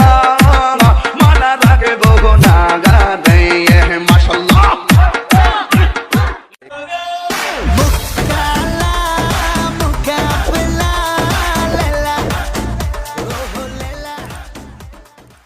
না।